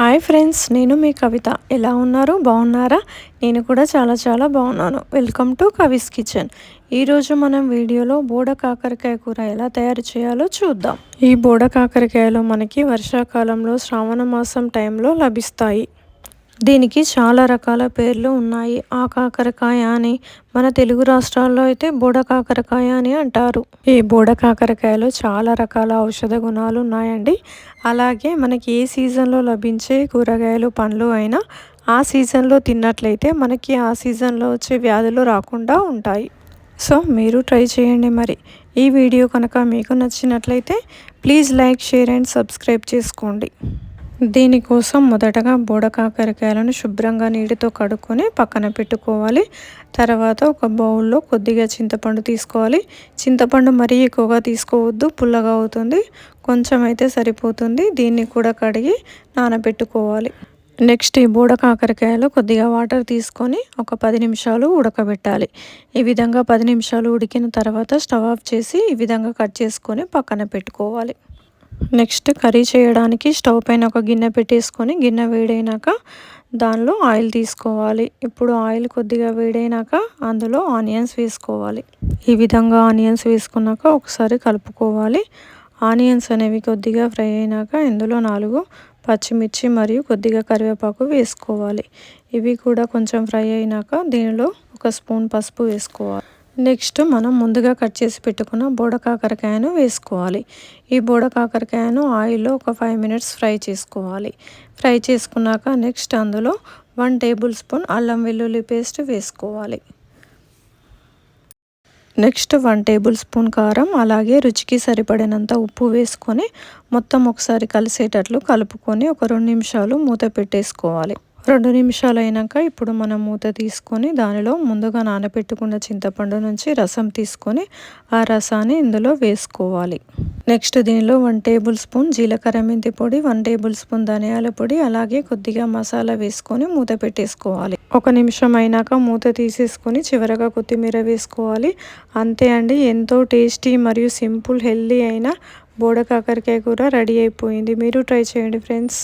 Hi friends నేను మీ కవిత. ఎలా ఉన్నారు? బాగున్నారా? నేను కూడా చాలా చాలా బాగున్నాను. Welcome to Kavi's kitchen. ఈరోజు మనం వీడియోలో బోడ కాకరకాయ కూర ఎలా తయారు చేయాలో చూద్దాం. ఈ బోడ కాకరకాయలు మనకి వర్షాకాలంలో శ్రావణ మాసం టైంలో లభిస్తాయి. దీనికి చాలా రకాల పేర్లు ఉన్నాయి. ఆ కాకరకాయ అని మన తెలుగు రాష్ట్రాల్లో అయితే బోడ కాకరకాయ అని అంటారు. ఈ బోడ కాకరకాయలో చాలా రకాల ఔషధ గుణాలు ఉన్నాయండి. అలాగే మనకి ఏ సీజన్లో లభించే కూరగాయలు పండ్లు అయినా ఆ సీజన్లో తిన్నట్లయితే మనకి ఆ సీజన్లో వచ్చే వ్యాధులు రాకుండా ఉంటాయి. సో మీరు ట్రై చేయండి మరి. ఈ వీడియో కనుక మీకు నచ్చినట్లయితే please like share and subscribe చేసుకోండి. దీనికోసం మొదటగా బోడకాకరకాయలను శుభ్రంగా నీటితో కడుక్కొని పక్కన పెట్టుకోవాలి. తర్వాత ఒక బౌల్లో కొద్దిగా చింతపండు తీసుకోవాలి. చింతపండు మరీ ఎక్కువగా తీసుకోవద్దు పుల్లగా అవుతుంది. కొంచెం అయితే సరిపోతుంది. దీన్ని కూడా కడిగి నానబెట్టుకోవాలి. నెక్స్ట్ ఈ బూడ కాకరకాయలు కొద్దిగా వాటర్ తీసుకొని ఒక పది నిమిషాలు ఉడకబెట్టాలి. ఈ విధంగా పది నిమిషాలు ఉడికిన తర్వాత స్టవ్ ఆఫ్ చేసి ఈ విధంగా కట్ చేసుకొని పక్కన పెట్టుకోవాలి. నెక్స్ట్ కర్రీ చేయడానికి స్టవ్ పైన ఒక గిన్నె పెట్టేసుకొని గిన్నె వేడైనాక దానిలో ఆయిల్ తీసుకోవాలి. ఇప్పుడు ఆయిల్ కొద్దిగా వేడైనాక అందులో ఆనియన్స్ వేసుకోవాలి. ఈ విధంగా ఆనియన్స్ వేసుకున్నాక ఒకసారి కలుపుకోవాలి. ఆనియన్స్ అనేవి కొద్దిగా ఫ్రై అయినాక ఇందులో నాలుగు పచ్చిమిర్చి మరియు కొద్దిగా కరివేపాకు వేసుకోవాలి. ఇవి కూడా కొంచెం ఫ్రై అయినాక దీనిలో ఒక స్పూన్ పసుపు వేసుకోవాలి. నెక్స్ట్ మనం ముందుగా కట్ చేసి పెట్టుకున్న బోడ కాకరకాయను వేసుకోవాలి. ఈ బోడ కాకరకాయను ఆయిల్లో ఒక ఫైవ్ మినిట్స్ ఫ్రై చేసుకోవాలి. ఫ్రై చేసుకున్నాక నెక్స్ట్ అందులో వన్ టేబుల్ స్పూన్ అల్లం వెల్లుల్లి పేస్ట్ వేసుకోవాలి. నెక్స్ట్ వన్ టేబుల్ స్పూన్ కారం అలాగే రుచికి సరిపడినంత ఉప్పు వేసుకొని మొత్తం ఒకసారి కలిసేటట్లు కలుపుకొని ఒక రెండు నిమిషాలు మూత పెట్టేసుకోవాలి. రెండు నిమిషాలు అయినాక ఇప్పుడు మనం మూత తీసుకొని దానిలో ముందుగా నానబెట్టుకున్న చింతపండు నుంచి రసం తీసుకొని ఆ రసాన్ని ఇందులో వేసుకోవాలి. నెక్స్ట్ దీనిలో వన్ టేబుల్ స్పూన్ జీలకర్ర మెంతి పొడి వన్ టేబుల్ స్పూన్ ధనియాల పొడి అలాగే కొద్దిగా మసాలా వేసుకొని మూత పెట్టేసుకోవాలి. ఒక నిమిషం అయినాక మూత తీసేసుకొని చివరగా కొత్తిమీర వేసుకోవాలి. అంతే అండి ఎంతో టేస్టీ మరియు సింపుల్ హెల్దీ అయిన బోడ కాకరకాయ కూర రెడీ అయిపోయింది. మీరు ట్రై చేయండి ఫ్రెండ్స్.